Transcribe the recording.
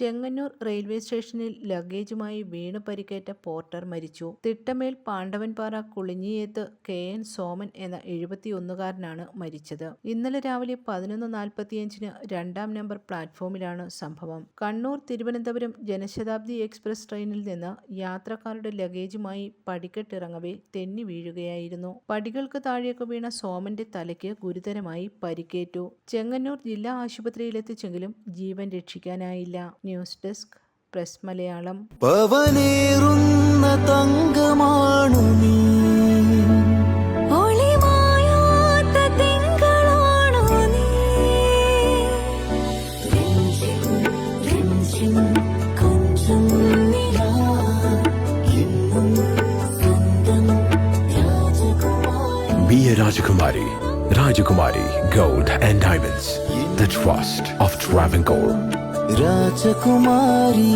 Chengannur railway സ്റ്റേഷനിൽ ലഗേജുമായി വീണ് പരിക്കേറ്റ പോർട്ടർ മരിച്ചു. തിട്ടമേൽ പാണ്ഡവൻപാറ കുളിഞ്ഞിയേത്ത് കെ. എൻ. സോമൻ എന്ന എഴുപത്തിയൊന്നുകാരനാണ് മരിച്ചത്. ഇന്നലെ രാവിലെ പതിനൊന്ന് നാൽപ്പത്തിയഞ്ചിന് രണ്ടാം നമ്പർ പ്ലാറ്റ്ഫോമിലാണ് സംഭവം. കണ്ണൂർ തിരുവനന്തപുരം ജനശതാബ്ദി എക്സ്പ്രസ് ട്രെയിനിൽ നിന്ന് യാത്രക്കാരുടെ ലഗേജുമായി പടിക്കെട്ടിറങ്ങവേ തെന്നി വീഴുകയായിരുന്നു. പടികൾക്ക് താഴേക്ക് വീണ സോമന്റെ തലയ്ക്ക് ഗുരുതരമായി പരിക്കേറ്റു. ചെങ്ങന്നൂർ ജില്ലാ ആശുപത്രിയിലെത്തിച്ചെങ്കിലും ജീവൻ രക്ഷിക്കാനായില്ല. ന്യൂസ് ഡെസ്ക് പ്രസ് മലയാളം പവനേറുന്ന തങ്കമാണു നീ ഒളിമായാത്ത തിങ്കളാണോ നീ രഞ്ജിം രഞ്ജിം കൊഞ്ചം നിലാ എന്നും സ്വന്തം രാജകുമാരി Be a Rajakumari. Rajakumari Gold and Diamonds. The trust of Travancore. Rajakumari